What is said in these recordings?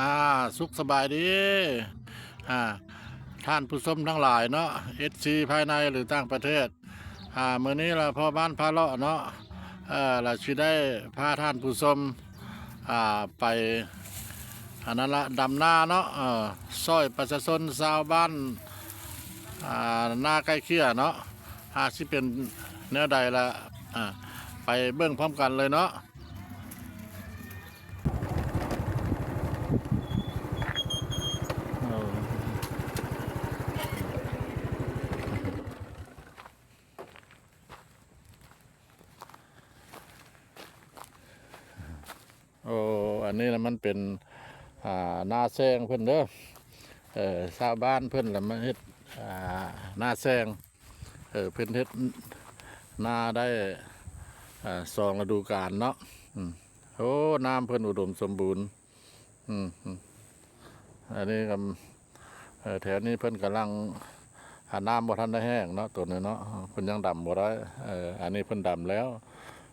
อ่าสุขสบายดีอ่าท่านผู้ชมทั้งหลายเนาะเอซีภายในหรือต่างประเทศอ่ามื้อนี้เราพ่อบ้านพาเลาะเนาะเออเราสิได้พาท่านผู้ชมอ่าไปอันนั้นละดำหน้าเนาะเออซอยประชาชนชาวบ้านอ่าหน้าใกล้เคียเนาะหากสิเป็นแนวใดละอ่าไปเบิ่งพร้อมกันเลยเนาะ โอ้ อันนี้นะ มันเป็นอ่าหน้าแซงเพิ่นเด้อเออชาวบ้านเพิ่นละมาเฮ็ดอ่าหน้าแซงเออเพิ่นเฮ็ดหน้าได้อ่าสองฤดูกาลเนาะอืมโอ้น้ำเพิ่นอุดมสมบูรณ์ อืมอันนี้ก็แถวนี้เพิ่นกำลังหาน้ำบ่ทันได้แห้งเนาะตัวนี้เนาะเพิ่นยังดำบ่ได้เอออันนี้เพิ่นดำแล้ว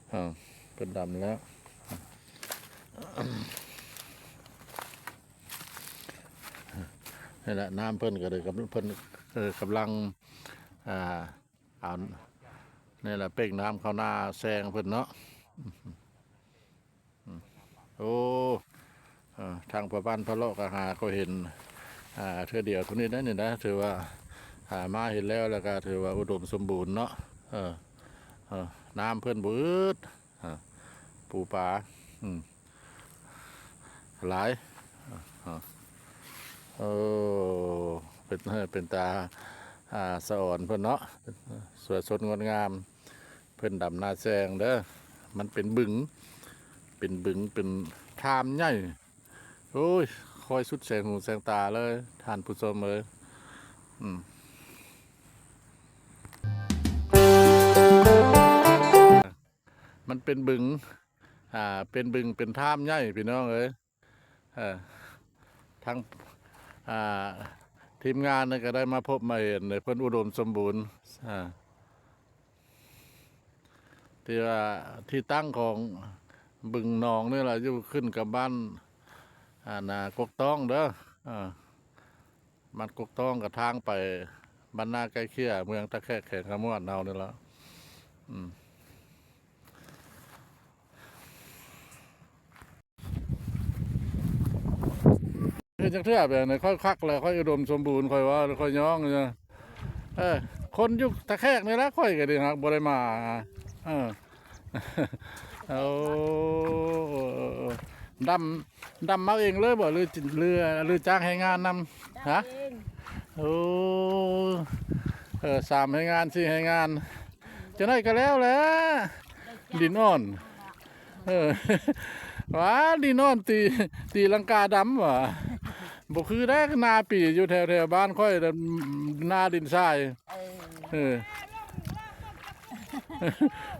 เออเพิ่นดำแล้ว นี่แหละน้ำเพิ่นก็เลยกับเพิ่นกำลังอ่าเอานี่แหละเป่งน้ำเข้าหน้าแซงเพิ่นเนาะโอ้ทางพระบ้านพระโลกก็หาก็เห็นอ่าเทือเดียวทุกนี้นะนี่นะถือว่าหามาเห็นแล้วแล้วก็ถือว่าอุดมสมบูรณ์เนาะเออเออน้ำเพิ่นบืดปูปลาอืมหลาย โอ้เป็นเออเป็นตาอ่าสะอ่อนเพิ่นเนาะสวยสดงดงาม เพิ่นดำนาแซงเด้อมันเป็นบึง เป็นบึงเป็นทามใหญ่โอ้ยคอยสุดแสงหูแสงตาเลยท่านผู้ชมเลยอืมมันเป็นบึง อ่า เป็นบึง เป็นท่ามใหญ่พี่น้องเอ้ยเออทั้ง ทีมงานนก็ได้มาพบมาเห็นในเพิ่นอุดมสมบูรณ์ที่ว่าที่ตั้งของบึงหนองนี่แหละอยู่ขึ้นกับบ้านอ่านากกต้องเด้อมันกกต้องกับทางไปบ้านนาใกล้เคียเมืองตะแคกแขงขมวนเอานี่และอืม คือจังเทื่อแบบนี้ค่อยคักเลยค่อยอุดมสมบูรณ์ค่อยว่าค่อยย่องเนี่ยเออคนอยุคตะแคกนี่ละค่อยก็ดีครับบ่ได้มาเออเอาดำดำมาเองเลยบ่หรือเรือหรือจ้างให้งานนำฮะโอ้เออสามให้งานสี่ให้งาน จะได้ก็แล้วแหละดินอ่อนเออว้าดินอ่อนตีตีลังกาดำว่ะ บ่คือได้นาปีอยู่แถวแถวๆบ้านค่อยแต่นาดินทรายเออ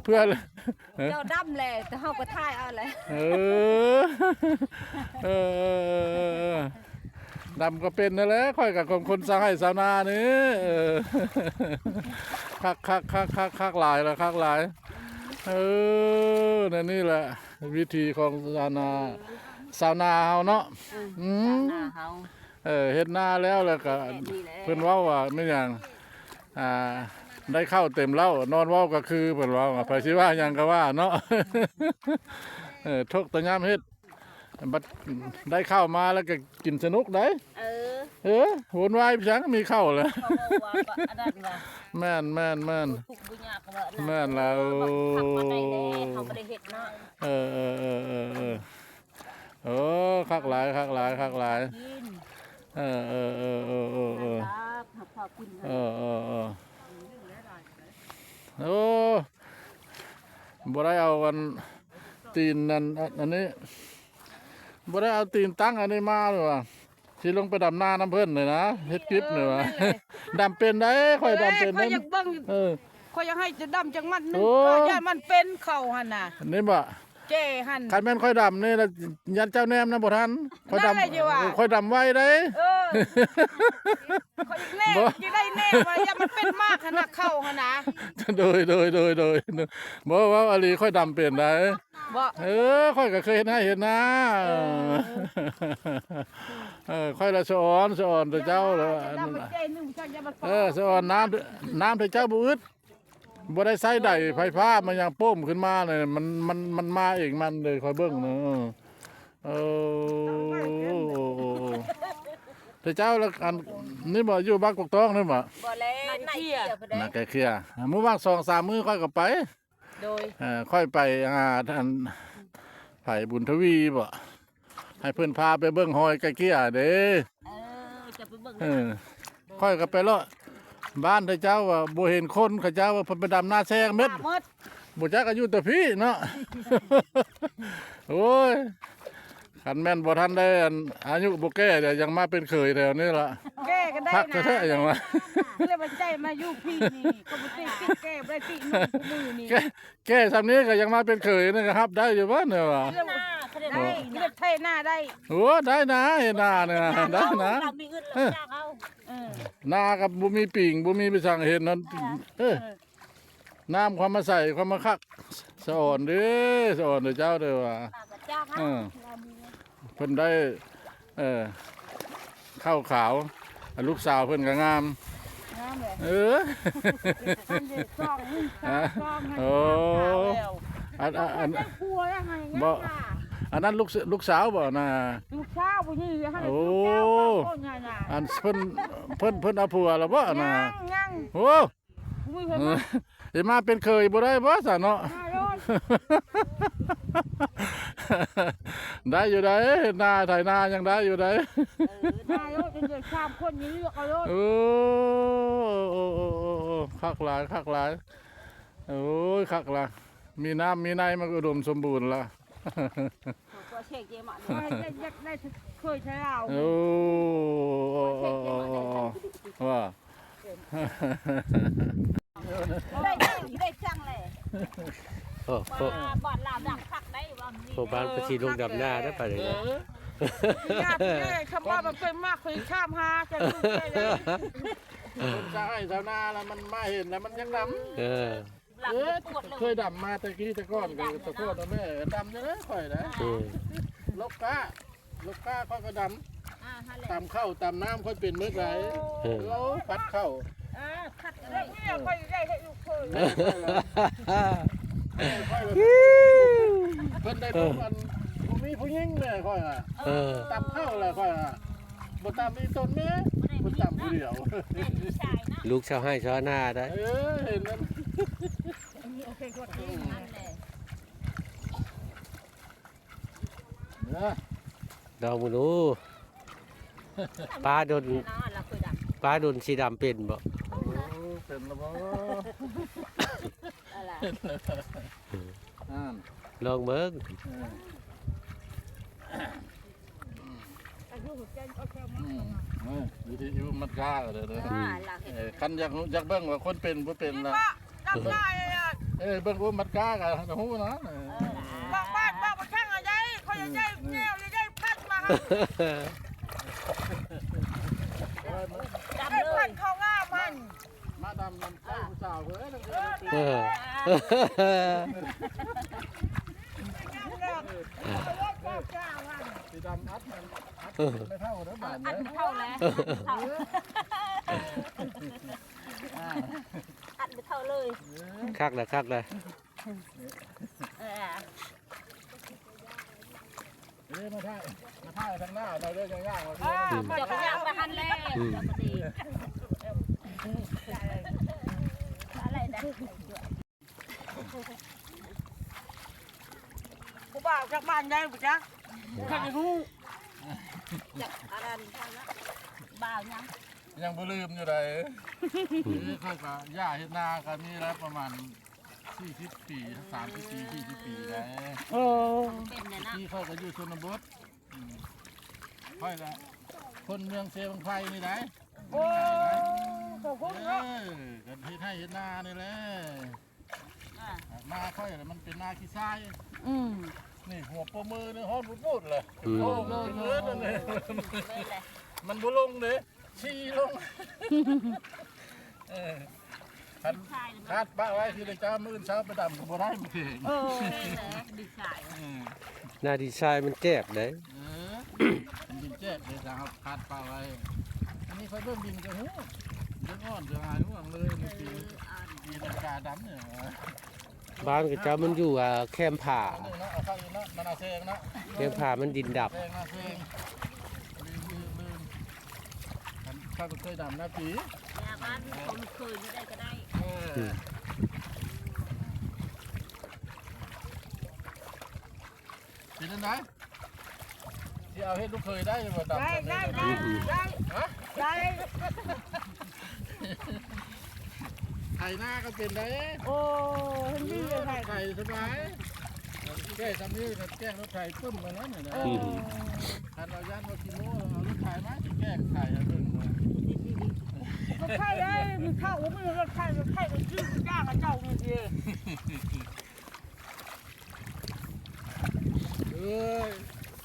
เพื่อเจ้าดำแหละแต่เฮาก็ทายเอาแหละเออเออเออเออเออดำก็เป็นนั่นแหละค่อยกับคนคนสร้างให้สาวนานี่เออคักคักคักคักคักหลายละคักหลายเออนั่นนี่แหละ วิธีของสาวนา สาวนาเฮาเนาะอืมหน้าเฮาเออเฮ็ดหน้าแล้วแล้วก็แค่นี้แหละเพิ่นเว้าว่าไม่หยังอ่าได้เข้าเต็มเล่านอนเว้าก็คือเพิ่นเว้าว่าไปสิว่าหยังก็ว่าเนาะ เออทกตะยามเฮ็ดบัดได้เข้ามาแล้วก็กินสนุกได้เออเออวนวายพี่ช้างมีเข้าแล้ว เขาบอกว่าก็อันนั้นว่าแม่นแม่นแม่น ทุกบุญญาก็ว่าแม่นแล้วขับมาได้แน่เขาบ่ได้เฮ็ดเนาะ เออเออเออเออเออ โอ้คักหลายคักหลายคักหลายกินเออเออเออเออเออเออครับหับพอกินเออเออเออโอ้บ่ได้เอาวันตีนนั่นอันอันนี้บ่ได้เอาตีนตั้งอันนี้มาหรือว่าที่ลงไปดำนาน้ำเพิ่นเลยนะเฮ็ดคลิปเลยว่าดำเป็นได้ค่อยดำเป็นข้อได้ยอยากเบิ่งเออข้อยอยากให้จะดำจังมันหนึงโอ้ก็ย่านมันเป็นเข่าหั่นน่ะอันนี้บ่ เจ้หัน คันแม่นค่อยดำนี่ละยันเจ้าแนมนะบ่ทันค่อยดำได้อยู่ว่ะเออค่อยดำไว้ได้ เออคอยแน่บ่จะได้แน่ว่าอย่ามันเป็นมากขนาดเข้าขนาดโดยโดยโดยโดยบ่ว่าอลีค่อยดำเป็นได้บ่เออค่อยก็เคยเห็นให้เห็นนะเออค่อยละสอนสอนแต่เจ้าแล้วจะมาเจ้หนึ่งจะอย่ามาเออสอนน้ำน้ำแต่เจ้าบ่อึด บ่ได้ใส่ได้ไฟฟ้ามันยังโป้มขึ้นมาเลยมันมันมันมาเองมันเลยค่อยเบิ่งเนอะเออแต่เจ้าละอันนี่บ่อยู่บ้านกกตองนี่บ่บ่แล้วไหนเกี่ยวพอได้น่าแกเคลียร์มื้อว่างสองสามมื้อค่อยก็ไปโดยเออค่อยไปอ่าท่านไผ่บุญทวีบ่ให้เพิ่นพาไปเบิ่งหอยไก่เกี้ยเด้เออจะไปเบิ่งเออค่อยก็ไปเลาะ บ้านเธอเจ้าว่าบ่เห็นคนเขาเจ้าว่าเพิ่นไปดำนาแซงเม็ดหมดบ่จักอายุแต่พี่เนาะ โอ้ยคันแม่นบ่ทันได้อันอายุบ่แก่เดี๋ยวยังมาเป็นเขยแล้วนี่ล่ะแก้กันได้พักนะแท้ๆอย่างว่าเรียกว่าใจมาอยู่พี่นี่ก็บ่ติติแก้บ่ได้ติมือมือนี่แก่แก่ซำนี้ก็ยังมาเป็นเขยนะครับ ได้อยู่บ่เนี่ยว่ะ เรียกหว่าน้าเขา ได้ได้ได้เลือดไทยหน้าได้โอ้ได้นะเห็นหน้าเนี่ยได้นะเรามีเงินเราจ้างเอาเออนากับบุมีปิ่งบุมีไปสั่งเห็นนั้นเอ้ยน้ำความมาใส่ความมาคักสะอ่อนเด้อสะอ่อนเด้อเจ้าเด้อว่าป้าก็จ้างเอาเออเรามีเงินเพิ่นได้ เออข้าวขาวอะลูกสาวเพิ่นก็งามน้ำเลยเอออันเด็กซองนี่ซองให้โอ้แล้วอันอันอันได้ครัวยังไงบ่เนี่ย อันนั้นลูกสลูกสาวบ่น่ะ ลูกสาวผู้นี้ให้โอ้ลูกแก้วกับคนใหญ่น่ะอันเพิ่นเพิ่นเพิ่นเอาผัวแล้วบ่น่ะยังยังโอ้ผู้เอเห็นอว่าสิมาเป็นเคยบ่ได้บ่ซะเนาะห้าร้อยได้อยู่ได้เห็นหน้าถ่ายหน้ายังได้อยู่ได้ห้าร้อยเป็นเด็กสามคนนี้เลือกเอารถโอ้โอ้โอ้โอ้โอ้คักหลายคักหลาย โอ้ยคักหลายมีน้ำมีในมันก็อุดมสมบูรณ์ละ ตัวเช็คเจมันไม่ได้อยากได้เคยใช้เราโอ้โอ้โอ้โอ้โอ้ว่าได้ได้ได้จังเลยโอ้โหว่าบ่อนลาวดังคักได้ว่ามีพวกบ้านประชีลูกดำหน้าได้ไปเลยนะญาติแม่คำว่ามันเป็นมากเคยข้ามหาจะลูกได้เลยคนจะให้ชาวนาแล้วมันมาเห็นแล้วมันยังดเออ หลัำงเออปวดเลเคยดำมาแต่กี้แต่ก่อนก็แตะโกนแม่ดำยังไงค่อยนะอืมลกก้าลกก้าค่อยก็ดอ่าฮะแหละตำข้าวตำน้ำค่อยเป็นเมื่อไหรเออเราปัดเข้าวอ่าคัดเลยวเนี่ยเคยได้ให้ลูกเคยค่อยเลยเพิ่นได้พบกันผู้มีผู้หญิงเลยค่อยอะเออตำข้าวเลยค่อยอะบ่ตำอีต้นแม่บ่ตำผู้เดียว แม่ผู้ชายนะลูกชาวให้ชาวหน้าได้ เออเห็นนั้น โอเคกด นั่นแหละ เนาะลองมาดูปลาโดนน้าเราเคยดังปลาโดนสีดำเป็นบ่โอ้เป็นแล้วบ่อะไรอ่านลองเบิ่งอายุหัวใจโอเคอืมากมเออวิธีอยู่มัดกาก็ได้เด้ออ่าเราเห็นเออคันอยากรู้อยากเบิ่งว่าคนเป็นบ่เป็นล่ะจำได้อะเอ้ยเบิ่งว่ามัดกาก็ฮู้นะเออ ดมาดับได้เลยเขาง่ามันมาดำน้ำใส่ผู้สาวเพิ่นนั่นคือเออสิดำอัดมันอัดไม่เท่าเด้อบาดอันเท่าแล้วเอันไม่เท่าเลยคักละคักละเออมาท่ามา ท่าทางหน้าเราเด้อย่างๆว่าจบยางไปหันแล้วดีอะไรนะกูบ่าวจากบ้านได้ปะจ๊ะใครจะรู้จากอะไรบ่าวยังยังบ่ลืมอยู่ใดเอ้ยค่อยก็ย่าเฮ็ดนาก็มีแล้วประมาณ40ปี30ปี40ปีได้โอ้เป็นเนี่ยนะที่ค่อยก็อยู่ชนบทอืม ค่อยละคนเมืองเซบังไฟนี่ได้โอ้ขอบคุณเอเนาะอกันเฮ็ดให้เฮ็ดนานี่แหละอ่านาค่อยน่ะมันเป็นนาขี้ทรายอืมเนี่หัวโปรมือนี่ฮอดพูดเลยอืมโอ้เลยเลยนั่นเลยเลยแหละมันบ่ลงเด้ชี้ลงเออคันชายเลยคาดป้าไว้คือได้จ้ามื้อเช้าไปดำก็บ่ได้มื้อเองเออเลยดีชายเออหน้าดีชายมันแจ็บเด้เออมัน ดินแจ๊กเลยนะครับคาดป้าไว้อันนี้ไฟเบิ่งดินก็ฮู้เรื่องอ่อนเรื่องหายห่วงเลยนี่คืออ่านมีนาฬิกาดำเนี่ยบ้านกับเจ้ามันอยู่อ่าแคมผ่าอันนี้เนาะเอาเข้าอีกเนาะมันเอาเซงเนาะแคมผ่ามันดินดับเซงนะเซงลืมลืมลืมข้าก็เคยดำนะปียาบ้านผมเคยไม่ได้ก็ได้เออเป็นยังไง ที่เอาเฮ็ดลูกเคยได้บ่ดำได้ได้ได้ได้ฮะได้ไถหน้าก็เป็นได้โอ้เห็นดีเลยไงไถสบายแก้ทำนี่ก็แก้รถไถปึ้มมาแล้วเนี่ยนะเออคันเราย่านว่ากิโลเอารถไถมาสิแก้ไถให้เบิ่งเลยรถไถได้มันเข้าว่ามันรถไถรถไถมันชื่อยากกับเจ้านี่ดีเอ้ย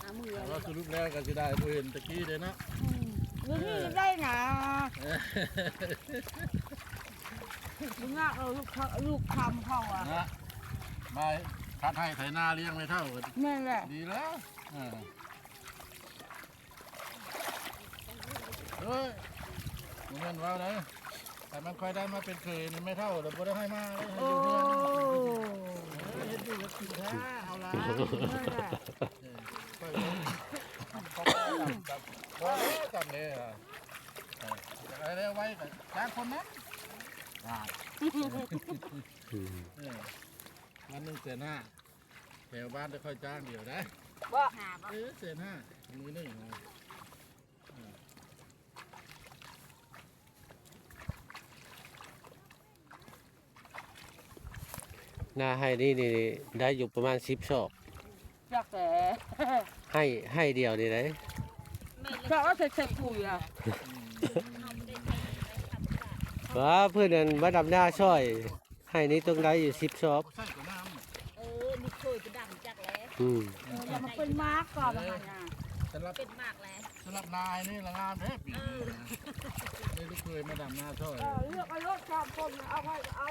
เอามือ แต่ว่าสรุปแล้ว ก็สิได้บ่เห็นตะกี้เด้เนาะเรื่องนี้ได้นะมึงอะเออลูกเขาลูกคำเขาอะนะมาคัดให้ไถนาเลี้ยงไม่เท่าก็นั่นแหละดีแล้วเออเฮ้ยบ่แม่นว่าเลยแต่มันค่อยได้มาเป็นเคยนี่ไม่เท่าแต่บ่ได้ให้มาเลยให้โอ้อยู่เฮือนเฮ็ดอยู่กับกินแท้เอาล่ะนั่นแหละเออค่อยๆเขาก็จับจับ บ่ได้จับเลยอะเอออะไรได้ไว้กับจ้างคนนั้นอ่าอืมเออวันหนึ่งเสียหน้าแถวบ้านจะค่อยจ้างเดียวนะว่าหาบ้าเออเสียหน้ามือหนึ่งนะเออหน้าให้นี่นี่ได้อยู่ประมาณ10ศอกจักแต่ให้ให้เดียวนี่ได้ไม่เลย ชอบว่าใส่ใส่ปุ๋ยอะเอาไม่ได้ใช้ไม่ทำค่ะว่าเพื่อนนั้นมาดำหน้าช่อยให้นี่ต้องได้อยู่10ศอกใส่กับน้ำน่ะเออนี่เคยไปดำจักแล้วอืมเออแต่มันเป็นมาร์กก่อนละมันอะสำหรับเป็นมากแล้วสำหรับนายนี่ละงามแทบปีนี้นะนี่ลูกเคยมาดำหน้าช่อยเออเลือกเอารถชอบคนเอาให้เอา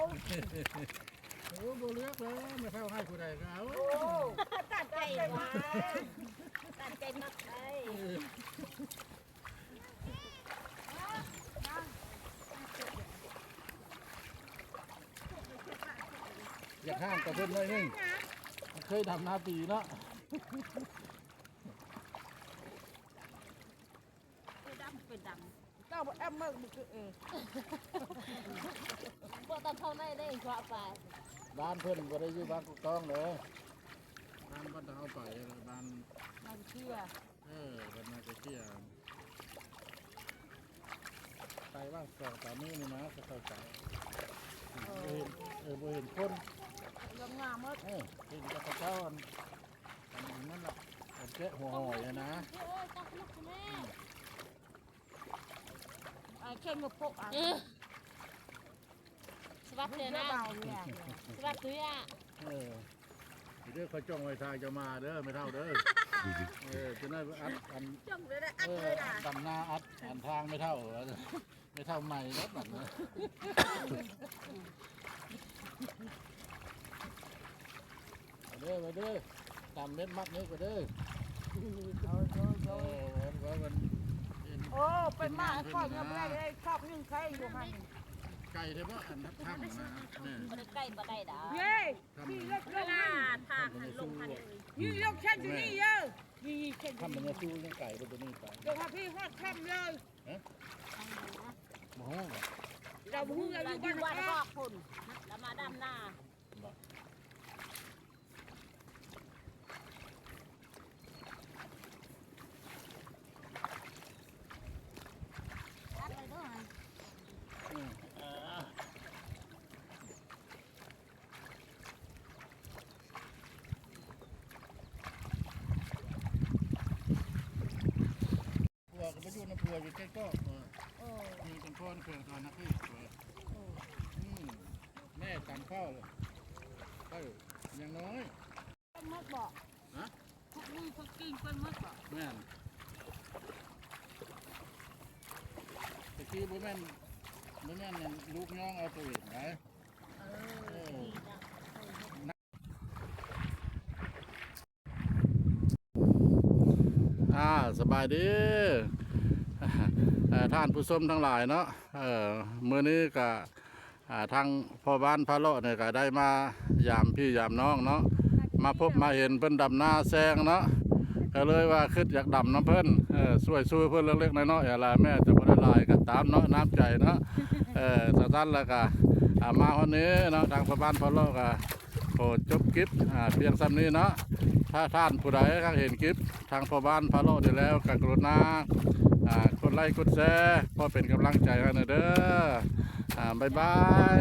โอ้โบเลือกเลยไม่เท่าให้ผู้ใดก็เอาโอ้ตัดใจมาตัดใจมากเลย อยากห้ามกับเพื่อนหน่อยหนึงเคยดำหน้าปีเนาะเป็นดำเป็นดเจ้าแอมเมอร์มันคือเออำพวกตอนเท่าได้ได้เพราะไปบ้านเพื่อนบ่ได้อยู่บ้านกุกต้องเลยบ้านบ้านเอาไปบ้านมันเชื่อ เออกันมาเที่ยวไปว่าสองสามมือนี่นะจะเข้าใจเออเออบ่เห็นคนงามงามมากเออเห็นกระเจ้าอันนั่นแหละอันเจ๊หัวหอยนะโอ้ยตักลูกแม่ไอ้เข้มกับพวกอะสวัสดีนะสวัสดีอะเออเด้อเขาจ้องไว้ทางจะมาเด้อไม่เท่าเด้อ เออจะได้อัดอันจ้องเลยนะเออดำหน้าอัดอันทางไม่เท่าเหรอไม่เท่าใหม่แล้วแบบนี้เด้อมาเด้อตามเม็ดมัดนี้ก็เด้อเอาเอาโอ้เอาวันวันวันเห็นโอ้เป็นมาก่อนยังไม่ได้เลยชอบนึ่งไข่อยู่หัน ไก่ได้ปะอันทับทับนะเนี่ยบ่ได้ใกล้บ่ได้ดาเย้พี่เลิกเวเลิกลาทางหันลงหันเลยนี่เลิกเช่นอยู่นี่เยอะนี่เช่นอทำยู่มันนี่จะสู้เรื่องไก่ตัวนี้ไปเดี๋ยวพาพี่ฮอดค่ำเลยโอ้โหเราพูดเราเราออยู่ยู่บ้าบ้านนนก็ก็คนแล้วมาดำหน้า ผั ตัวอยู่ใกล้ก็เออมีเป็นพ่อนเขื่อนตอนนักที่อืมแม่จำข้าวเลยเอออย่างน้อยมดบอกฮะกินเพิ่นมดบ่แม่นตะกี้บ่แม่นบ่แม่นนั่นลูกน้องเอาตัวเองไหนเออดีนะอ่าสบายดี ท่านผู้ชมทั้งหลายเนาะเออมื้อนี้ก็ทางพ่อบ้านพระเลาะเนี่ยก็ได้มายามพี่ยามน้องเนาะมาพบมาเห็นเพิ่นดำหน้าแซงเนาะก็เลยว่าคิดอยากดำน้ำเพิ่นเออช่วยช่วยเพิ่นเล็กๆน้อยๆอะไรแม่จะบ่ได้ลายก็ตามเนาะน้ำใจเนาะเออสั้นๆแล้วก็มาวันนี้เนาะทางพ่อบ้านพระเลก็ขอจบคลิปเพียงซ้ำนี้เนาะถ้าท่านผู้ใดก็เห็นคลิปทางพ่อบ้านพาโลดีแล้วก็กรุณา กดไลค์กดแชร์เพื่อเป็นกำลังใจกันเด้ออ่าบ๊ายบาย